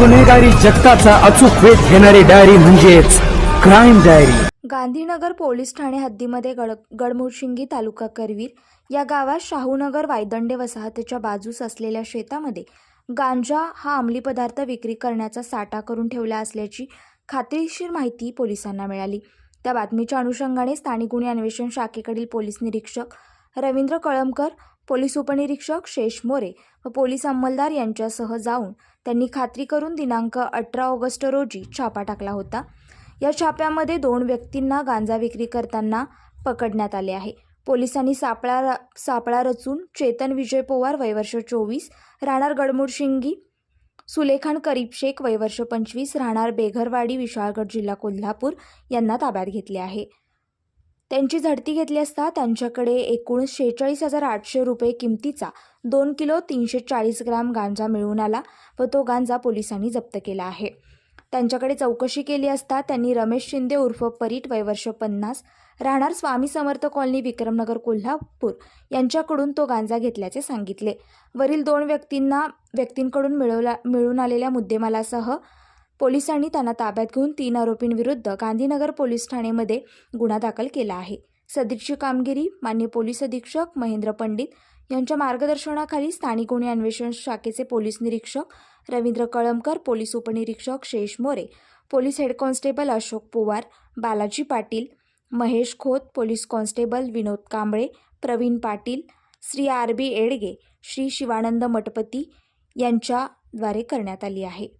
गुन्हेगारी जगताचा अचूक वेध घेणारी डायरी म्हणजेच क्राईम डायरी गांधीनगर पोलीस ठाणे हद्दीमध्ये गड गडमुरशिंगी तालुका करवीर या गावात शाहूनगर वायदंडे वसाहतीच्या बाजूस असलेल्या शेतामध्ये गांजा हा अंमली पदार्थ विक्री करण्याचा साठा करून ठेवला असल्याची खात्रीशीर माहिती पोलिसांना मिळाली. त्या बातमीच्या अनुषंगाने स्थानिक गुन्हे अन्वेषण शाखेकडील पोलीस निरीक्षक रवींद्र कळमकर पोलीस उपनिरीक्षक शेष मोरे व पोलीस अंमलदार यांच्यासह जाऊन त्यांनी खात्री करून दिनांक अठरा ऑगस्ट रोजी छापा टाकला होता. या छाप्यामध्ये दोन व्यक्तींना गांजा विक्री करताना पकडण्यात आले आहे. पोलिसांनी सापळा सापळा रचून चेतन विजय पोवार वयवर्ष चोवीस राहणार गडमुडशिंगी सुलेखान करीब शेख वयवर्ष पंचवीस राहणार बेघरवाडी विशाळगड जिल्हा कोल्हापूर यांना ताब्यात घेतले आहे. त्यांची झडती घेतली असता त्यांच्याकडे एकूण शेहेचाळीस हजार आठशे रुपये किमतीचा दोन किलो तीनशे चाळीस ग्राम गांजा मिळून आला व तो गांजा पोलिसांनी जप्त केला आहे. त्यांच्याकडे चौकशी केली असता त्यांनी रमेश शिंदे उर्फ परीट वयवर्ष पन्नास राहणार स्वामी समर्थ कॉलनी विक्रमनगर कोल्हापूर यांच्याकडून तो गांजा घेतल्याचे सांगितले. वरील दोन व्यक्तींना व्यक्तींकडून मिळवला मिळून आलेल्या मुद्देमालासह पोलिसांनी त्यांना ताब्यात घेऊन तीन आरोपींविरुद्ध गांधीनगर पोलीस ठाणेमध्ये गुन्हा दाखल केला आहे. सदरची कामगिरी मान्य पोलीस अधीक्षक महेंद्र पंडित यांच्या मार्गदर्शनाखाली स्थानिक गुन्हे अन्वेषण शाखेचे पोलीस निरीक्षक रवींद्र कळमकर पोलीस उपनिरीक्षक Shesh More police head constable Ashok Powar Balaji Patil Mahesh Khot police constable Vinod Kamble Pravin Patil Shri R B Edage Shri Shivanand Mathpati यांच्याद्वारे करण्यात आली आहे.